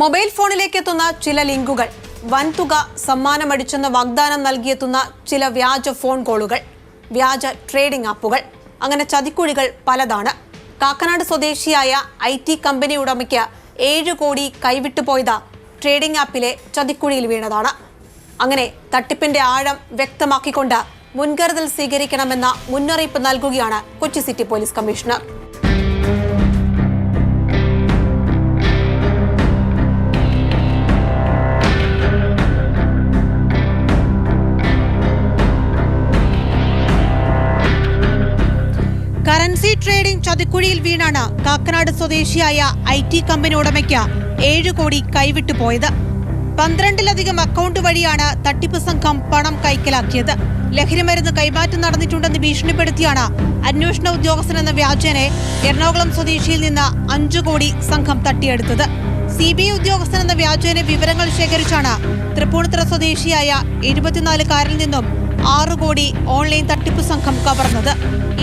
Mobile ഫോണിലേക്ക് എത്തുന്ന ചില ലിങ്കുകൾ വൻതുക സമ്മാനമടിച്ചെന്ന് വാഗ്ദാനം നൽകിയെത്തുന്ന ചില വ്യാജ ഫോൺ കോളുകൾ വ്യാജ ട്രേഡിംഗ് ആപ്പുകൾ അങ്ങനെ ചതിക്കുഴികൾ പലതാണ്. കാക്കനാട് സ്വദേശിയായ ഐ ടി കമ്പനി ഉടമയ്ക്ക് ഏഴ് കോടി കൈവിട്ടു പോയത് ട്രേഡിംഗ് ആപ്പിലെ ചതിക്കുഴിയിൽ വീണതാണ്. അങ്ങനെ തട്ടിപ്പിന്റെ ആഴം വ്യക്തമാക്കിക്കൊണ്ട് മുൻകരുതൽ സ്വീകരിക്കണമെന്ന മുന്നറിയിപ്പ് നൽകുകയാണ് കൊച്ചി സിറ്റി പോലീസ് കമ്മീഷണർ. ചതിക്കുഴിയിൽ വീണാണ് കാക്കനാട് സ്വദേശിയായ ഐ ടി കമ്പനി ഉടമയ്ക്ക് ഏഴ് കോടി കൈവിട്ടു പോയത്. പന്ത്രണ്ടിലധികം അക്കൗണ്ട് വഴിയാണ് തട്ടിപ്പ് സംഘം പണം കൈക്കലാക്കിയത്. ലഹരിമരുന്ന് കൈമാറ്റം നടന്നിട്ടുണ്ടെന്ന് ഭീഷണിപ്പെടുത്തിയാണ് അന്വേഷണ ഉദ്യോഗസ്ഥൻ എന്ന വ്യാജേനെ എറണാകുളം സ്വദേശിയിൽ നിന്ന് അഞ്ചു കോടി സംഘം തട്ടിയെടുത്തത്. സി ബി ഐ ഉദ്യോഗസ്ഥൻ എന്ന വ്യാജേനെ വിവരങ്ങൾ ശേഖരിച്ചാണ് തൃപ്പൂണിത്തുറ സ്വദേശിയായ എഴുപത്തിനാലുകാരിൽ നിന്നും ആറു കോടി ഓൺലൈൻ തട്ടിപ്പ് സംഘം കവർന്നത്.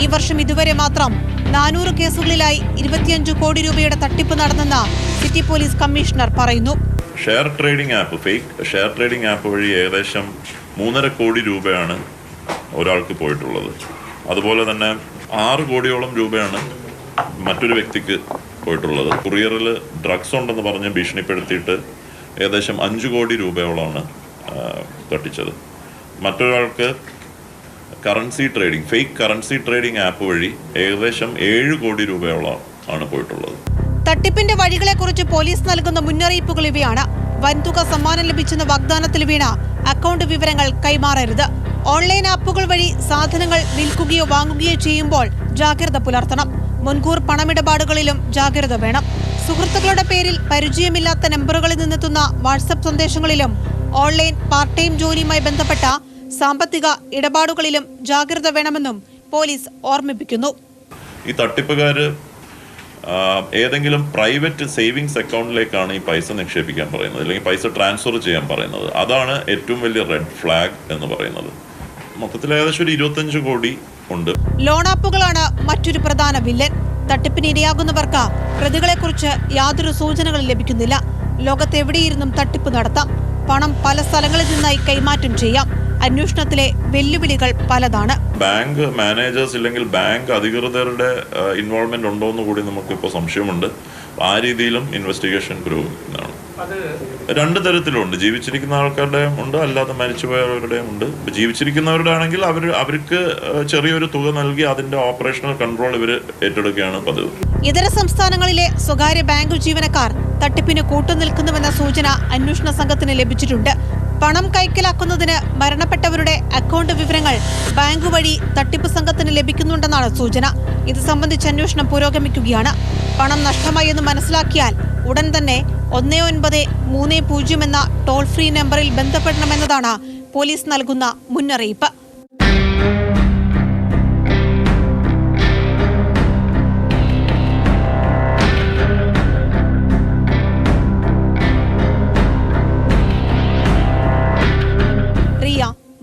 ഈ വർഷം ഇതുവരെ മാത്രം നാനൂറ് കേസുകളിലായി ഇരുപത്തിയഞ്ച് കോടി രൂപയുടെ തട്ടിപ്പ് നടന്നെന്ന് സിറ്റി പോലീസ് കമ്മീഷണർ പറയുന്നു. Share trading app fake share trading app വഴി ഏകദേശം മൂന്നര കോടി രൂപയാണ് ഒരാൾക്ക് പോയിട്ടുള്ളത്. അതുപോലെ തന്നെ ആറ് കോടിയോളം രൂപയാണ് മറ്റൊരു വ്യക്തിക്ക് പോയിട്ടുള്ളത്. കുറിയറിൽ ഡ്രഗ്സ് ഉണ്ടെന്ന് പറഞ്ഞ് ഭീഷണിപ്പെടുത്തിയിട്ട് ഏകദേശം അഞ്ച് കോടി രൂപയോളമാണ് തട്ടിച്ചത്. മറ്റൊരാൾക്ക് currency trading fake currency trading app വഴി ഏകദേശം ഏഴ് കോടി രൂപയോളം ആണ് പോയിട്ടുള്ളത്. തട്ടിപ്പിന്റെ വഴികളെക്കുറിച്ച് പോലീസ് നൽകുന്ന മുന്നറിയിപ്പുകൾ ഇവയാണ്. വൻതുക സമ്മാനം ലഭിച്ചെന്ന വാഗ്ദാനത്തിൽ വീണ അക്കൗണ്ട് വിവരങ്ങൾ കൈമാറരുത്. ഓൺലൈൻ ആപ്പുകൾ വഴി സാധനങ്ങൾ വിൽക്കുകയോ വാങ്ങുകയോ ചെയ്യുമ്പോൾ ജാഗ്രത പുലർത്തണം. മുൻകൂർ പണമിടപാടുകളിലും ജാഗ്രത വേണം. സുഹൃത്തുക്കളുടെ പേരിൽ പരിചയമില്ലാത്ത നമ്പറുകളിൽ നിന്നെത്തുന്ന വാട്സപ്പ് സന്ദേശങ്ങളിലും ഓൺലൈൻ പാർട്ട് ടൈം ജോലിയുമായി ബന്ധപ്പെട്ട സാമ്പത്തിക ഇടപാടുകളിലും ജാഗ്രത വേണമെന്നും പോലീസ് ഓർമ്മിപ്പിക്കുന്നു. ഈ തട്ടിപ്പുകാര് ഏതെങ്കിലും പ്രൈവറ്റ് സേവിങ്സ് അക്കൗണ്ടിലേക്കാണ് ഈ പൈസ നിക്ഷേപിക്കാൻ പറയുന്നത്. അല്ലെങ്കിൽ പൈസ ട്രാൻസ്ഫർ ചെയ്യാൻ പറയുന്നത്. അതാണ് ഏറ്റവും വലിയ റെഡ് ഫ്ലാഗ് എന്ന് പറയുന്നത്. മൊത്തത്തിൽ ഏകദേശം ഒരു ഇരുപത്തഞ്ച് കോടി ഉണ്ട്. ലോൺ ആപ്പുകളാണ് മറ്റൊരു പ്രധാന വില്ലൻ. തട്ടിപ്പിന് ഇരയാകുന്നവർക്ക് പ്രതികളെക്കുറിച്ച് യാതൊരു സൂചനകളും ലഭിക്കുന്നില്ല. ലോകത്തെവിടെയിരുന്നും തട്ടിപ്പ് നടത്താം. പണം പല സ്ഥലങ്ങളിൽ നിന്നായി കൈമാറ്റം ചെയ്യാം. അന്വേഷണത്തിലെ വെല്ലുവിളികൾ പലതാണ്. ബാങ്ക് മാനേജേഴ്സ് ഇല്ലെങ്കിൽ ബാങ്ക് അധികൃതരുടെ ഇൻവോൾവ്മെന്റ് ഉണ്ടോ എന്ന് കൂടി നമുക്കിപ്പോൾ സംശയമുണ്ട്. ആ രീതിയിലും ഇൻവെസ്റ്റിഗേഷൻ പുരോഗമിക്കുന്നതാണ്. രണ്ട് തരത്തിലുണ്ട്. ജീവിച്ചിരിക്കുന്ന ആൾക്കാരുടെയും ഉണ്ട് അല്ലാതെ മരിച്ചുപോയവരുടെയും ഉണ്ട്. ഇപ്പൊ ജീവിച്ചിരിക്കുന്നവരുടെ ആണെങ്കിൽ അവർ അവർക്ക് ചെറിയൊരു തുക നൽകി അതിന്റെ ഓപ്പറേഷണൽ കൺട്രോൾ ഇവർ ഏറ്റെടുക്കുകയാണ് പതിവ്. ഇതര സംസ്ഥാനങ്ങളിലെ സ്വകാര്യ ബാങ്ക് ജീവനക്കാർ തട്ടിപ്പിന് കൂട്ടുനിൽക്കുന്നുവെന്ന സൂചന അന്വേഷണ സംഘത്തിന് ലഭിച്ചിട്ടുണ്ട്. പണം കൈക്കലാക്കുന്നതിന് മരണപ്പെട്ടവരുടെ അക്കൗണ്ട് വിവരങ്ങൾ ബാങ്ക് വഴി തട്ടിപ്പ് സംഘത്തിന് ലഭിക്കുന്നുണ്ടെന്നാണ് സൂചന. ഇത് സംബന്ധിച്ച് അന്വേഷണം പുരോഗമിക്കുകയാണ്. പണം നഷ്ടമായി എന്ന് മനസ്സിലാക്കിയാൽ ഉടൻ തന്നെ ഒന്ന് ഒൻപത് മൂന്ന് പൂജ്യം എന്ന ടോൾ ഫ്രീ നമ്പറിൽ ബന്ധപ്പെടണമെന്നതാണ് പോലീസ് നൽകുന്ന മുന്നറിയിപ്പ്.